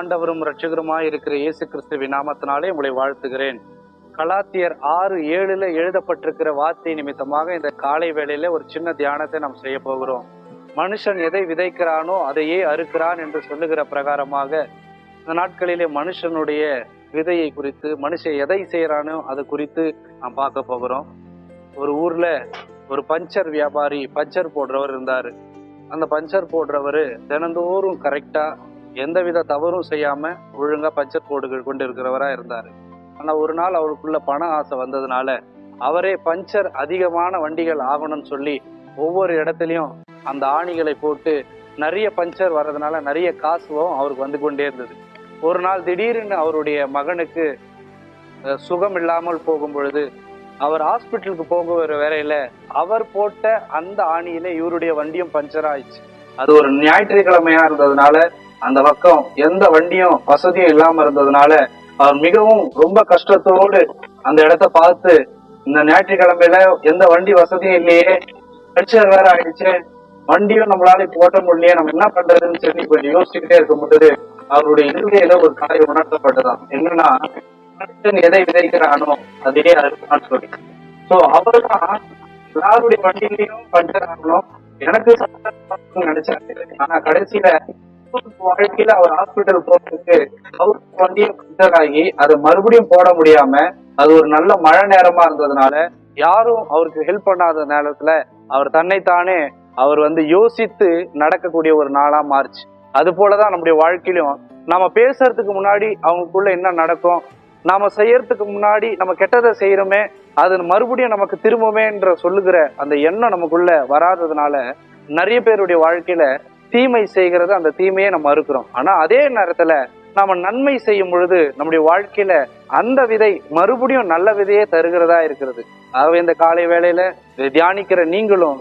ஆண்டவரும் இரட்சகருமாய் இருக்கிற இயேசு கிறிஸ்துவின் நாமத்தினாலே உங்களை வாழ்த்துகிறேன். கலாத்தியர் ஆறு ஏழுல எழுதப்பட்டிருக்கிற வார்த்தை நிமித்தமாக இந்த காலை வேளையில ஒரு சின்ன தியானத்தை நாம் செய்ய போகிறோம். மனுஷன் எதை விதைக்கிறானோ அதையே அறுக்கிறான் என்று சொல்லுகிற பிரகாரமாக இந்த நாட்களிலே மனுஷனுடைய விதையை குறித்து மனுஷன் எதை செய்யறானோ அது குறித்து நாம் பார்க்க போகிறோம். ஒரு ஊர்ல ஒரு பஞ்சர் வியாபாரி பஞ்சர் போடுறவர் இருந்தாரு. அந்த பஞ்சர் போடுறவர் தினந்தோறும் கரெக்டாக எந்தவித தவறும் செய்யாமல் ஒழுங்காக பஞ்சர் போட்டு கொண்டு இருக்கிறவராக இருந்தார். ஆனால் ஒரு நாள் அவருக்குள்ள பண ஆசை வந்ததுனால அவரே பஞ்சர் அதிகமான வண்டிகள் ஆகணும்னு சொல்லி ஒவ்வொரு இடத்துலையும் அந்த ஆணிகளை போட்டு நிறைய பஞ்சர் வர்றதுனால நிறைய காசுவும் அவருக்கு வந்து கொண்டே இருந்தது. ஒரு நாள் திடீர்னு அவருடைய மகனுக்கு சுகம் இல்லாமல் போகும் பொழுது அவர் ஹாஸ்பிட்டலுக்கு போகிற வேலையில அவர் போட்ட அந்த ஆணியில இவருடைய வண்டியும் பஞ்சர் ஆயிடுச்சு. அது ஒரு ஞாயிற்றுக்கிழமையா இருந்ததுனால அந்த பக்கம் எந்த வண்டியும் வசதியும் இல்லாம இருந்ததுனால அவர் மிகவும் ரொம்ப கஷ்டத்தோடு அந்த இடத்த பார்த்து இந்த ஞாயிற்றுக்கிழமையில எந்த வண்டி வசதியும் இல்லையே பஞ்சர் வேற ஆயிடுச்சு வண்டியும் நம்மளால இப்ப ஓட்ட முடியலையே நம்ம என்ன பண்றதுன்னு சொல்லி கொஞ்சம் யோசிச்சுக்கிட்டே இருக்கும் பொழுது அவருடைய இருதயில ஒரு கலை உணர்த்தப்பட்டதாம். என்னன்னா மனுஷன் எதை விதைக்கிறானோ அதையே அறுப்பான்னு சொல்லி சோ அவர்தான் எல்லாருடைய வண்டியிலையும் பஞ்சர் ஆகணும் எனக்கு சந்தோஷமா நினைச்சாரு. ஆனா கடைசியில வாழ்க்கையில அவர் ஹாஸ்பிட்டல் போறதுக்கு அவருக்கு வண்டியும் பஞ்சர் ஆகி அது மறுபடியும் போட முடியாம அது ஒரு நல்ல மழை நேரமா இருந்ததுனால யாரும் அவருக்கு ஹெல்ப் பண்ணாத நேரத்துல அவர் தன்னைத்தானே அவர் வந்து யோசித்து நடக்கக்கூடிய ஒரு நாளா மாறுச்சு. அது போலதான் நம்முடைய வாழ்க்கையிலும் நாம பேசுறதுக்கு முன்னாடி அவங்களுக்குள்ள என்ன நடக்கும்? நாம செய்யறதுக்கு முன்னாடி நம்ம கெட்டதை செய்யறோமே அது மறுபடியும் நமக்கு திரும்புமேன்ற சொல்லுகிற அந்த எண்ணம் நமக்குள்ள வராததுனால நிறைய பேருடைய வாழ்க்கையில தீமை செய்கிறது அந்த தீமையை நம்ம மறுக்கிறோம் ஆனா அதே நேரத்துல நாம நன்மை செய்யும் பொழுது நம்முடைய வாழ்க்கையில அந்த விதை மறுபடியும் நல்ல விதையே தருகிறதா இருக்கிறது. ஆகவே இந்த காலை வேளையில தியானிக்கிற நீங்களும்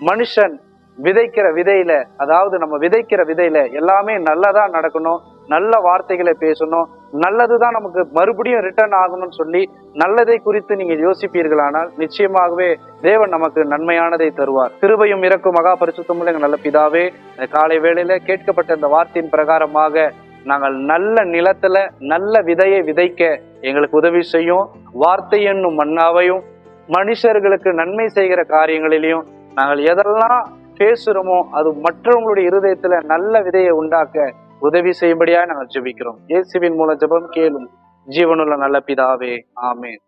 மனுஷன் விதைக்கிற விதையில அதாவது நம்ம விதைக்கிற விதையில எல்லாமே நல்லதா நடக்கணும் நல்ல வார்த்தைகளை பேசணும். நல்லதுதான் நமக்கு மறுபடியும் ரிட்டர்ன் ஆகணும்னு சொல்லி நல்லதை குறித்து நீங்க யோசிப்பீர்களானால் நிச்சயமாகவே தேவன் நமக்கு நன்மையானதை தருவார். திருவையும் இறக்கும் மகா பரிசுத்தமுள்ள எங்கள் நல்ல பிதாவே காலை வேளையில கேட்கப்பட்ட இந்த வார்த்தையின் பிரகாரமாக நாங்கள் நல்ல நிலத்துல நல்ல விதையை விதைக்க எங்களுக்கு உதவி செய்யும். வார்த்தை என்னும் மன்னாவையும் மனுஷர்களுக்கு நன்மை செய்கிற காரியங்களிலையும் நாங்கள் எதெல்லாம் பேசுறோமோ அது மற்றவங்களுடைய இருதயத்துல நல்ல விதையை உண்டாக்க உதவி செய்யும்படியாக நாங்கள் ஜெபிக்கிறோம். இயேசுவின் மூலம் ஜெபம் கேளும். ஜீவனுள்ள நல்ல பிதாவே ஆமேன்.